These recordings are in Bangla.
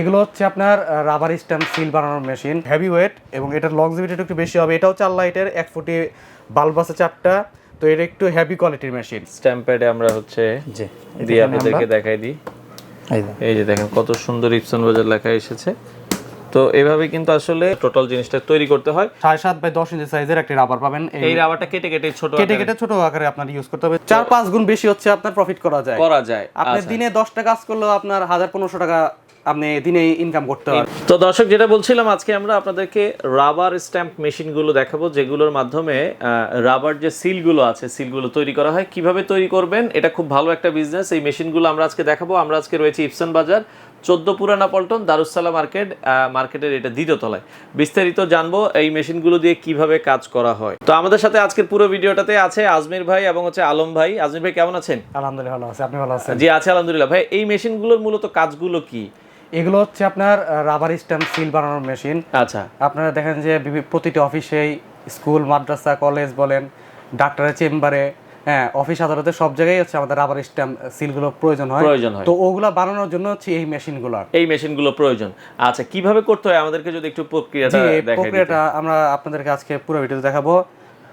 এগুলো হচ্ছে আপনার রাবার স্ট্যাম্প সিল বানানোর মেশিন হেভি ওয়েট এবং এটার লংজিভিটি একটু বেশি হবে। এটাও চার লাইটের এক ফুটি বাল্ব আছে চারটা তো এটা একটু হেভি কোয়ালিটির মেশিন স্ট্যাম্প প্যাডে আমরা হচ্ছে জি দিয়ে আপনাদেরকে দেখাই দিই। এই যে। দেখেন কত সুন্দর ইপসন বাজার লেখা এসেছে। তো এভাবে কিন্তু আসলে টোটাল জিনিসটা তৈরি করতে হয়। সাড়ে সাত বাই দশ ইঞ্চি সাইজের একটি রাবার পাবেন। এই এই রাবারটা কেটে কেটে ছোট কেটে কেটে ছোট আকারে আপনার ইউজ করতে হবে। চার পাঁচ গুণ বেশি হচ্ছে আপনার প্রফিট করা যায়। করা যায় আপনি আচ্ছা। দিনে দশটা কাজ করলেও আপনার হাজার পনেরোশো টাকা আপনি দিনে ইনকাম করতে পারবেন তো দর্শক যেটা বলছিলাম আজকে আমরা আপনাদেরকে রাবার স্ট্যাম্প মেশিনগুলো দেখাবো যেগুলোর মাধ্যমে রাবার যে সিলগুলো আছে সিলগুলো তৈরি করা হয়। কীভাবে তৈরি করবেন? এটা খুব ভালো একটা বিজনেস এই মেশিনগুলো আমরা আজকে দেখাবো। আমরা আজকে রয়েছে ইপসন বাজার চোদ্দ পুরানা পল্টন দারুসালা মার্কেট মার্কেটের এটা দ্বিতীয় তলায়। বিস্তারিত জানব এই মেশিনগুলো দিয়ে কীভাবে কাজ করা হয়। তো আমাদের সাথে আজকের পুরো ভিডিওটাতে আছে আজমির ভাই এবং হচ্ছে আলম ভাই। আজমির ভাই কেমন আছেন? আলহামদুলিল্লাহ ভালো আছে। আপনি ভালো আছেন? জি আছে আলহামদুলিল্লাহ। ভাই এই মেশিনগুলোর মূলত কাজগুলো কি? এগুলো হচ্ছে আপনার রাবার স্ট্যাম্প সিল বানানোর মেশিন আচ্ছা। আপনারা দেখেন যে প্রতিটি অফিসেই স্কুল মাদ্রাসা কলেজ বলেন ডাক্তারের চেম্বারে হ্যাঁ অফিস আদালতে সব জায়গায় হচ্ছে আমাদের রাবার স্ট্যাম্প সিলগুলো প্রয়োজন হয়। প্রয়োজন হয়। তো ওগুলা বানানোর জন্য হচ্ছে এই মেশিনগুলো এই মেশিনগুলো প্রয়োজন। আচ্ছা কীভাবে করতে হয়? আমাদেরকে যদি একটু প্রক্রিয়াটা। প্রক্রিয়াটা আমরা আপনাদেরকে আজকে পুরো ভিডিওতে দেখাবো।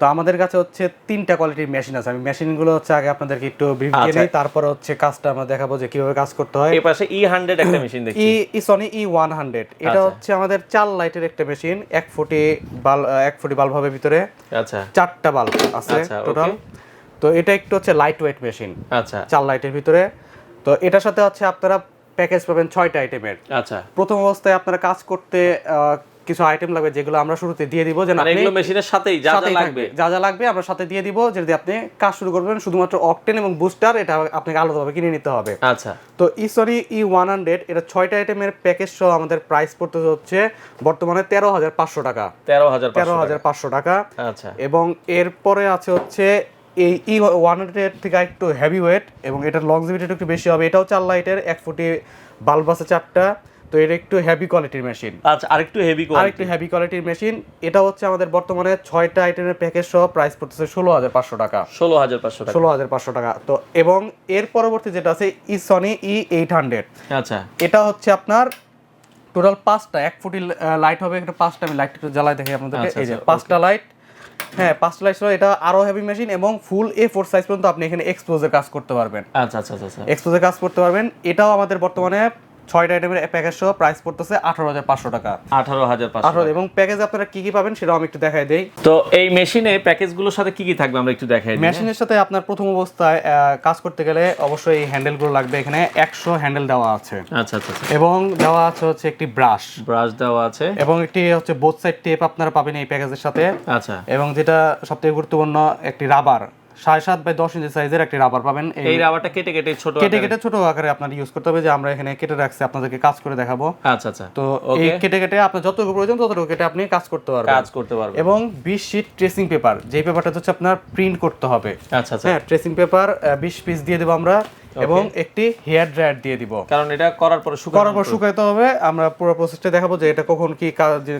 তো আমাদের কাছে হচ্ছে তিনটা কোয়ালিটির মেশিন আছে। আমি মেশিনগুলো হচ্ছে আগে আপনাদেরকে একটু ব্রিফ দিয়ে আচ্ছা। নেই তারপরে হচ্ছে কাজটা আমরা দেখাবো যে কীভাবে কাজ করতে হয়। এই পাশে ই হান্ড্রেড একটা মেশিন দেখি E Sony E one hundred এটা আচ্ছা। হচ্ছে আমাদের চার লাইটের একটা মেশিন এক ফুটি বাল এক ফুটি বাল্ব হবে ভিতরে। আচ্ছা। চারটা বাল্ব আছে আচ্ছা, টোটাল তো এটা একটু হচ্ছে লাইট ওয়েট মেশিন আচ্ছা। চার লাইটের ভিতরে। তো এটার সাথে হচ্ছে আপনারা প্যাকেজ পাবেন ছয়টা আইটেমের আচ্ছা। প্রথম অবস্থায় আপনারা কাজ করতে কিছু আইটেম লাগবে যেগুলো আমরা শুরুতে দিয়ে দিব যে মানে আপনি এগুলো মেশিনের সাথেই যা যা লাগবে। যা যা লাগবে আমরা সাথে দিয়ে দিব যদি আপনি কাজ শুরু করবেন শুধুমাত্র অকটেন এবং বুস্টার এটা আপনাকে আলাদাভাবে কিনে নিতে হবে। আচ্ছা। তো ইসরি ই ওয়ান হান্ড্রেড এটা ছয়টা আইটেমের প্যাকেজ সহ আমাদের প্রাইস পড়তে হচ্ছে বর্তমানে তেরো হাজার পাঁচশো টাকা। তেরো হাজার তেরো হাজার পাঁচশো টাকা। আচ্ছা। এবং এরপরে আছে হচ্ছে এই ই ওয়ান হান্ড্রেড থেকে একটু হেভি ওয়েট এবং এটার লংজিভিটি একটু বেশি হবে। এটাও চার লাইটের এক ফুটি বাল্ব আছে চারটা। তো এটা একটু হেভি কোয়ালিটির মেশিন আচ্ছা আরেকটু হেভি আর একটু হেভি কোয়ালিটির মেশিন এটা হচ্ছে আমাদের বর্তমানে ছয়টা আইটেমের প্যাকেজ সহ প্রাইস পড়তেছে ষোলো হাজার পাঁচশো টাকা। ষোলো হাজার পাঁচশো টাকা। ষোলো হাজার পাঁচশো টাকা। তো এবং এর পরবর্তী যেটা আছে E Sony E eight hundred আচ্ছা। এটা হচ্ছে আপনার টোটাল পাঁচটা এক ফুটি লাইট হবে একটা পাঁচটা আমি লাইট একটু জ্বালাই দেখি আপনাদেরকে। আচ্ছা, এই যে আচ্ছা, পাঁচটা লাইট হ্যাঁ পাঁচটা লাইট ছিল এটা আরও হেভি মেশিন এবং ফুল এ ফোর সাইজ পর্যন্ত আপনি এখানে এক্সপোজের কাজ করতে পারবেন। আচ্ছা আচ্ছা আচ্ছা আচ্ছা। এক্সপোজের কাজ করতে পারবেন। এটাও আমাদের বর্তমানে ছয়টা আইটেমের প্যাকেজ সহ প্রাইস পড়তেছে আঠারো হাজার পাঁচশো টাকা। আঠারো হাজার পাঁচশো এবং প্যাকেজ আপনারা কি কি পাবেন সেটাও আমি একটু দেখাই দেই। তো এই মেশিনে প্যাকেজগুলোর সাথে কি কি থাকবে আমরা একটু দেখাই মেশিনের সাথে আপনার প্রথম অবস্থায় কাজ করতে গেলে অবশ্যই এই হ্যান্ডেলগুলো লাগবে। এখানে একশো হ্যান্ডেল দেওয়া আছে। আচ্ছা আচ্ছা আচ্ছা। এবং দেওয়া আছে হচ্ছে একটি ব্রাশ ব্রাশ দেওয়া আছে। এবং একটি হচ্ছে বোথ সাইড টেপ আপনারা পাবেন এই প্যাকেজের সাথে। আচ্ছা। এবং যেটা সবথেকে গুরুত্বপূর্ণ একটি রাবার সাড়ে সাত বাই দশ ইঞ্চি সাইজের একটি রাবার পাবেন। এই রাবারটা কেটে কেটে ছোট কেটে কেটে ছোট আকারে আপনার ইউজ করতে হবে যে আমরা এখানে কেটে রাখছি আপনাদেরকে কাজ করে দেখাবো। আচ্ছা আচ্ছা। তো এই কেটে কেটে আপনার যতটুকু প্রয়োজন ততটুকু কেটে আপনি কাজ করতে পারবেন। কাজ করতে পারবেন। এবং বিশ শীট ট্রেসিং পেপার যে পেপারটা হচ্ছে আপনার প্রিন্ট করতে হবে। আচ্ছা আচ্ছা। হ্যাঁ ট্রেসিং পেপার বিশ পিস দিয়ে দেবো আমরা। এবং একটি হেয়ার ড্রায়ার দিয়ে দিব। কারণ এটা করার পরে শুকানোর করার পর শুকাইতে হবে। আমরা পুরো প্রসেসটা দেখাবো যে এটা কখন কি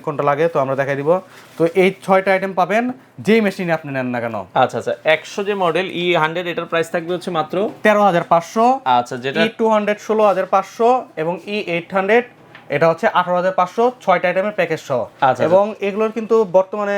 কোনটা লাগে তো আমরা দেখাই দিব। তো এই ছয়টা আইটেম পাবেন যে মেশিনে আপনি নেন না কেন। আচ্ছা আচ্ছা একশো যে মডেল ই হান্ড্রেড এটার প্রাইস থাকবে হচ্ছে মাত্র? তেরো হাজার পাঁচশো আচ্ছা যেটা ই টু হান্ড্রেড ষোলো হাজার পাঁচশো এবং ই এইট হান্ড্রেড এটা হচ্ছে আঠারো হাজার পাঁচশো ছয়টা আইটেমের প্যাকেজ সহ। আচ্ছা। এবং এগুলোর কিন্তু বর্তমানে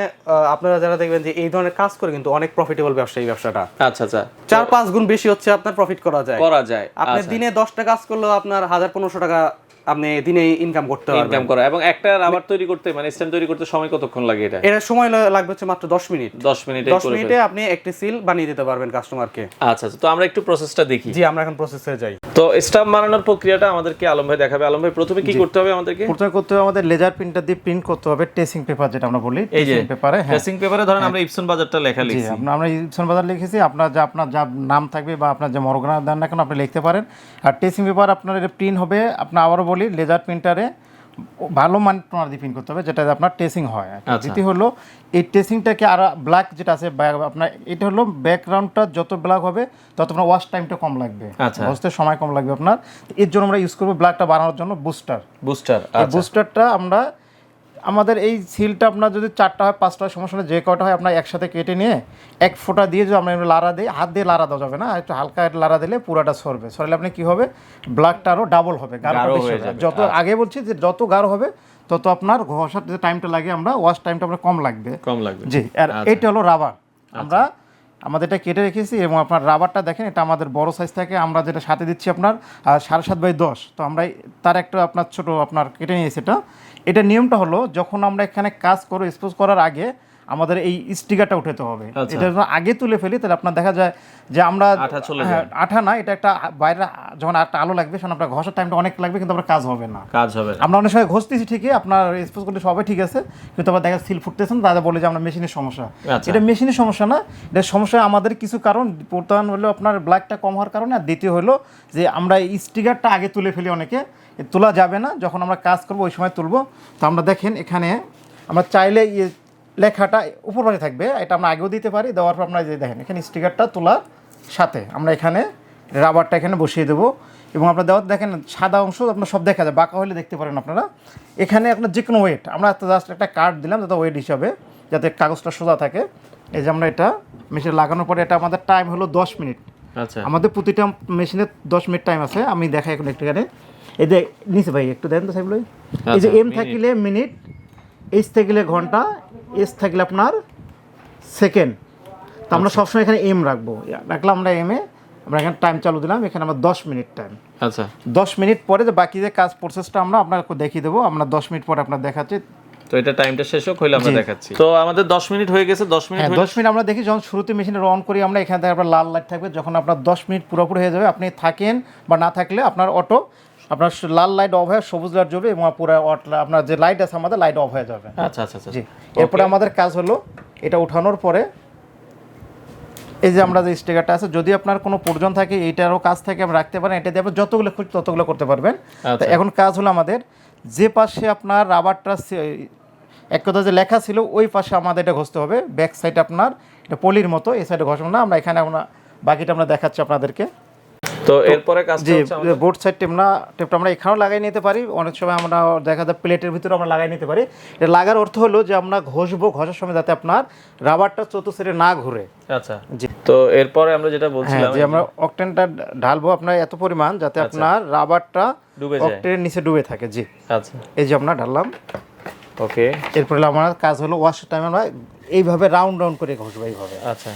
আপনারা যারা দেখবেন যে এই ধরনের কাজ করে কিন্তু অনেক প্রফিটেবল ব্যবসা এই ব্যবসাটা। আচ্ছা আচ্ছা। চার পাঁচ গুণ বেশি হচ্ছে আপনার প্রফিট করা যায়। করা যায় আপনি আচ্ছা। দিনে দশটা কাজ করলেও আপনার হাজার পনেরোশো টাকা আপনি দিনে ইনকাম করতে পারবেন। ইনকাম করা। এবং একটা রাবার তৈরি করতে মানে স্ট্যান্ড তৈরি করতে সময় কতক্ষণ লাগে এটা? এর সময় লাগবে হচ্ছে মাত্র দশ মিনিট। দশ মিনিটে দশ করে মিনিটে আপনি একটি সিল বানিয়ে দিতে পারবেন কাস্টমারকে আচ্ছা আচ্ছা। তো আমরা একটু প্রসেসটা দেখি। জি আমরা এখন প্রসেসে যাই। তো স্টাম্প বানানোর প্রক্রিয়াটা আমাদেরকে আলম ভাই দেখাবে। আলম ভাই প্রথমে কি করতে হবে আমাদেরকে? প্রথমে করতে হবে আমাদের লেজার প্রিন্টার দিয়ে প্রিন্ট করতে হবে টেসিং পেপার যেটা আমরা বলি যে পেপারে হ্যাঁ। ড্রেসিং পেপারে ধরেন আমরা ইপসন বাজারটা লেখা লিখছি। আমরা- আমরা ইপসন বাজার লিখেছি। আপনার যা আপনার যা নাম থাকবে বা আপনার যে মরগানা দেন না কেন আপনি লিখতে পারেন। আর টেসিং পেপার আপনার এটা প্রিন্ট হবে আপনার আবারও বলি লেজার প্রিন্টারে ভালো মান টোনার দিয়ে প্রিন্ট করতে হবে যেটা আপনার টেসিং হয়। আচ্ছা। দ্বিতীয় হলো এই টেসিংটাকে আর ব্ল্যাক যেটা আছে আপনার এটা হলো ব্যাকগ্রাউন্ডটা যত ব্ল্যাক হবে তত আপনার ওয়াশ টাইমটা কম লাগবে আচ্ছা। বুঝতে সময় কম লাগবে আপনার এর জন্য আমরা ইউজ করব ব্ল্যাকটা বানানোর জন্য বুস্টার বুস্টার আর বুস্টারটা আমরা আমাদের এই সিলটা আপনার যদি চারটা হয় পাঁচটা হয় সমস্যা যে কটা হয় আপনার একসাথে কেটে নিয়ে এক ফোঁটা দিয়ে যদি আমরা লাড়া দিই হাত দিয়ে লাড়া দেওয়া যাবে না একটু হালকা লাড়া দিলে পুরাটা সরবে। সরলে আপনি কী হবে? ব্লাডটা আরও ডাবল হবে। যত আগে বলছি যে যত গাঢ় হবে তত আপনার ঘষার যে টাইমটা লাগে আমরা ওয়াশ টাইমটা আপনার কম লাগবে। কম লাগবে। জি আর এটা এইটা হলো রাবার আমরা আমাদের এটা কেটে রেখেছি এবং আপনার রাবারটা দেখেন, এটা আমাদের বড় সাইজ থাকে আমরা যেটা সাথে দিচ্ছি আপনার সাড়ে সাত বাই দশ। তো আমরা তার একটা আপনার ছোট আপনার কেটে নিয়েছি এটা। এটা নিয়মটা হলো, যখন আমরা এখানে কাজ করো এক্সপোজ করার আগে আমাদের এই স্টিকারটা উঠাতে হবে আচ্ছা। এটা যখন আগে তুলে ফেলি তাহলে আপনার দেখা যায় যে আমরা আঠা। হ্যাঁ, না এটা একটা বাইরে যখন একটা আলো লাগবে তখন আপনার ঘষার টাইমটা অনেক লাগবে কিন্তু আপনার কাজ হবে না কাজ হবে আমরা অনেক সময় ঘষতেছি ঠিকই আপনার এক্সপোজ করতে সবাই ঠিক আছে কিন্তু আবার দেখা সিল ফুটতেছেন দাদা বলে যে আমরা মেশিনের সমস্যা আচ্ছা। এটা মেশিনের সমস্যা না এটা সমস্যা আমাদের কিছু কারণ প্রধান হলো আপনার ব্ল্যাকটা কম হওয়ার কারণে আর দ্বিতীয় হলো যে আমরা এই স্টিকারটা আগে তুলে ফেলি অনেকে তোলা যাবে না যখন আমরা কাজ করব ওই সময় তুলবো তো আমরা দেখেন এখানে আমরা চাইলে ইয়ে লেখাটা উপর পাশে থাকবে এটা আমরা আগেও দিতে পারি দেওয়ার পর আপনারা যে দেখেন এখানে স্টিকারটা তোলার সাথে আমরা এখানে রাবারটা এখানে বসিয়ে দেবো। এবং আপনার দেওয়ার দেখেন সাদা অংশ আপনার সব দেখা যায় বাঁকা হলে দেখতে পারেন আপনারা। এখানে আপনার যে কোনো ওয়েট আমরা জাস্ট একটা কার্ড দিলাম যাতে ওয়েট হিসাবে যাতে কাগজটা সোজা থাকে। এই যে আমরা এটা মেশিনে লাগানোর পরে এটা আমাদের টাইম হলো দশ মিনিট। আচ্ছা। আমাদের প্রতিটা মেশিনে দশ মিনিট টাইম আছে আমি দেখাই এখন একটু এখানে এই যে নিচে ভাই একটু দেন তো সাহেব এই যে আচ্ছা, এম minute। থাকিলে মিনিট এইচ থাকিলে ঘণ্টা এস থাকলে আপনার সেকেন্ড তো আমরা আচ্ছা। সবসময় এখানে এম রাখব। রাখলাম আমরা এম এ। আমরা এখানে টাইম চালু দিলাম এখানে আমরা দশ মিনিট টাইম আচ্ছা। দশ মিনিট পরে যে বাকি যে কাজ প্রসেসটা আমরা আপনাকে দেখিয়ে দেবো আমরা দশ মিনিট পরে আপনার দেখাচ্ছি। তো এটা টাইমটা শেষ হোক হইলে আমরা দেখাচ্ছি। তো আমাদের 10 মিনিট হয়ে গেছে 10 মিনিট হ্যাঁ হয়ে দশ মিনিট আমরা দেখি যখন শুরুতে মেশিনে অন করি আমরা এখানে থেকে আপনার লাল লাইট থাকবে যখন আপনার দশ মিনিট পুরোপুরি হয়ে যাবে আপনি থাকেন বা না থাকলে আপনার অটো আপনার লাল লাইট অফ হয়ে সবুজ লাইট জ্বলবে এবং পুরো অট- আপনার যে লাইট আছে আমাদের লাইট অফ হয়ে যাবে। আচ্ছা আচ্ছা আচ্ছা। এরপরে আমাদের কাজ হলো এটা উঠানোর পরে এই যে আমরা যে স্টিকারটা আছে যদি আপনার কোনো প্রয়োজন থাকে এইটারও কাজ থাকে আপনি রাখতে পারেন এটা দিয়ে যতগুলো খুঁজ ততগুলো করতে পারবেন। তা আচ্ছা। এখন কাজ হলো আমাদের যে পাশে আপনার রাবারটা এক কথা যে লেখা ছিল ওই পাশে আমাদের এটা ঘষতে হবে। ব্যাক সাইড আপনার এটা পলির মতো এই সাইডে ঘষবো না। আমরা এখানে আমরা বাকিটা আমরা দেখাচ্ছি আপনাদেরকে। তো এরপরে কাজটা হচ্ছে বোর্ড সাইড টেপনা টেপটা আমরা এখানেও লাগাই নিতে পারি। অনেক সময় আমরা দেখা যায় প্লেটের ভিতরে আমরা লাগাই নিতে পারি। এটা লাগার অর্থ হলো যে আমরা ঘষবো ঘষার সময় যাতে আপনার রাবারটা চতুর্থ না ঘুরে। আচ্ছা। জি। তো এরপরে আমরা যেটা হ্যাঁ বলছিলাম যে আমরা অকটেনটা ঢালবো আপনার এত পরিমাণ যাতে আপনার রাবারটা আচ্ছা। ডুবে যায়। অকটেনের নিচে ডুবে থাকে জি। আচ্ছা। এই যে আমরা ঢাললাম। ওকে এরপরে আমার কাজ হলো ওয়াশ টাইম আমরা এইভাবে রাউন্ড রাউন্ড করে ঘষবো এইভাবে। আচ্ছা।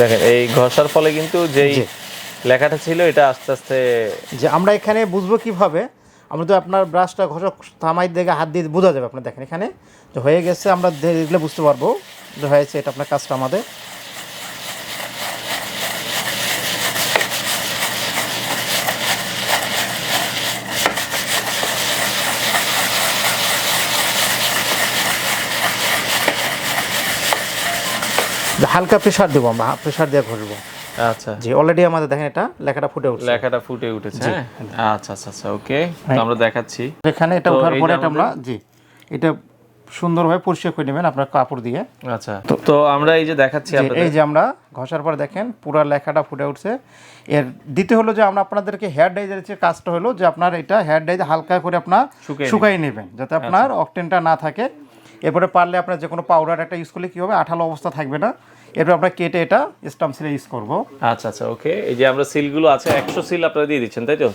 দেখেন এই ঘষার ফলে কিন্তু যেই লেখাটা ছিল এটা আস্তে আস্তে যে আমরা এখানে বুঝব কীভাবে আমরা তো আপনার ব্রাশটা ঘষা থামাই দেখে হাত দিয়ে বোঝা যাবে আপনার দেখেন এখানে। তো হয়ে গেছে আমরা দেখলে বুঝতে পারব যে হয়েছে এটা আপনার কাজটা আমাদের। হালকা প্রেশার দেবো আমরা প্রেশার দিয়ে ঘষবো। আচ্ছা। জি অলরেডি আমাদের দেখেন এটা লেখাটা ফুটে উঠছে। লেখাটা ফুটে উঠেছে হ্যাঁ? আচ্ছা আচ্ছা আচ্ছা ওকে তো আমরা দেখাচ্ছি। এখানে এটা ওঠার পরে এটা আমরা জি এটা সুন্দরভাবে পরিষ্কার করে নেবেন আপনার কাপড় দিয়ে। আচ্ছা তো আমরা এই যে দেখাচ্ছি আপনাদের এই যে আমরা ঘষার পরে দেখেন পুরো লেখাটা ফুটে উঠছে। এর দ্বিতীয় হলো যে আমরা আপনাদেরকে হেয়ার ডাইজের যে কাজটা হলো যে আপনার এটা হেয়ার ডাইজ হালকা করে আপনার শুকাই নেবেন। যাতে আপনার অকটেনটা না থাকে। এরপরে পারলে আপনার যে কোনো পাউডার একটা ইউজ করলে কী হবে? আঠালো অবস্থা থাকবে না। এরপর আমরা কেটে এটা স্টাম্প সিলে ইউজ করব। আচ্ছা আচ্ছা ওকে। এই যে আমরা সিলগুলো আছে একশো সিল আপনারা দিয়ে দিচ্ছেন তাই তো?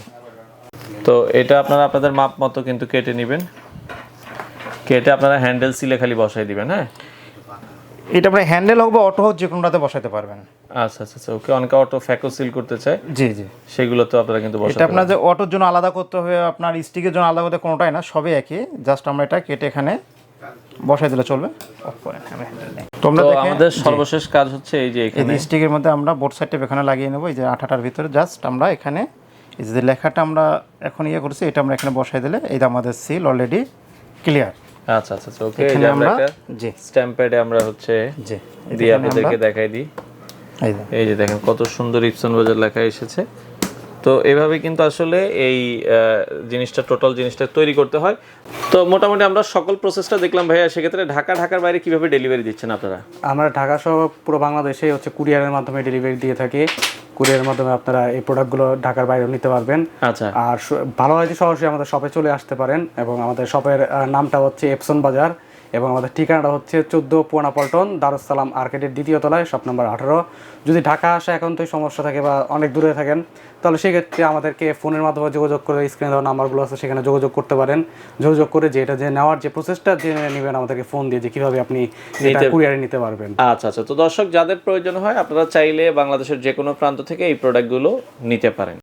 তো এটা আপনারা আপনাদের মাপ মতো কিন্তু কেটে নেবেন। কেটে আপনারা হ্যান্ডেল সিলে খালি বসাই দিবেন হ্যাঁ? এটা আপনার হ্যান্ডেল হোক বা অটো হোক যে কোনোটাতে বসাতে পারবেন। আচ্ছা আচ্ছা আচ্ছা ওকে অনেকে অটো ফ্যাকো সিল করতে চায়। জি জি। সেগুলো তো আপনারা কিন্তু এটা বসাতে আপনার যে অটোর জন্য আলাদা করতে হবে আপনার স্টিকের জন্য আলাদা করতে কোনোটাই না সবই একই। জাস্ট আমরা এটা কেটে এখানে বসাই দিলে চলবে? অফ করেন আমি handle নেই। তোমরা আমাদের সর্বশেষ কাজ হচ্ছে এই যে এখানে স্টিকের মধ্যে আমরা বোর্ড সাইডটা এখানে লাগিয়ে নেব। এই যে আঠাটার ভিতরে জাস্ট আমরা এখানে এই যে লেখাটা আমরা এখন ইয়ে করছি এটা আমরা এখানে বসাই দিলে এই আমাদের সিল অলরেডি ক্লিয়ার আচ্ছা আচ্ছা ওকে এই যে আমরা জি। স্ট্যাম্প প্যাডে আমরা হচ্ছে জি দিয়ে আপনাদেরকে দেখাই দিই। এই যে। এই যে দেখেন কত সুন্দর ইপসন বাজার লেখা এসেছে। তো এভাবে কিন্তু আসলে এই জিনিসটা টোটাল জিনিসটা তৈরি করতে হয়। তো মোটামুটি আমরা সকল প্রসেসটা দেখলাম ভাইয়া সেক্ষেত্রে ঢাকা ঢাকার বাইরে কীভাবে ডেলিভারি দিচ্ছেন আপনারা? আমরা ঢাকা সহ পুরো বাংলাদেশে হচ্ছে কুরিয়ারের মাধ্যমে ডেলিভারি দিয়ে থাকি। কুরিয়ারের মাধ্যমে আপনারা এই প্রোডাক্টগুলো ঢাকার বাইরেও নিতে পারবেন। আচ্ছা। আর ভালো হয় যে সরাসরি আমাদের শপে চলে আসতে পারেন এবং আমাদের শপের নামটা হচ্ছে এপসন বাজার এবং আমাদের ঠিকানাটা হচ্ছে চোদ্দ পুয়ানা পল্টন দারুসালাম আর্কেটের দ্বিতীয় তলায় শপ নম্বর আঠারো। যদি ঢাকা আসা একান্তই সমস্যা থাকে বা অনেক দূরে থাকেন তাহলে সেক্ষেত্রে আমাদেরকে ফোনের মাধ্যমে যোগাযোগ করে স্ক্রিনে দেওয়া নাম্বারগুলো আছে সেখানে যোগাযোগ করতে পারেন। যোগাযোগ করে যে এটা যে নেওয়ার যে প্রসেসটা জেনে নেবেন আমাদেরকে ফোন দিয়ে যে কীভাবে আপনি এটা কুরিয়ারে নিতে পারবেন। আচ্ছা আচ্ছা। তো দর্শক যাদের প্রয়োজন হয় আপনারা চাইলে বাংলাদেশের যে কোনো প্রান্ত থেকে এই প্রোডাক্টগুলো নিতে পারেন।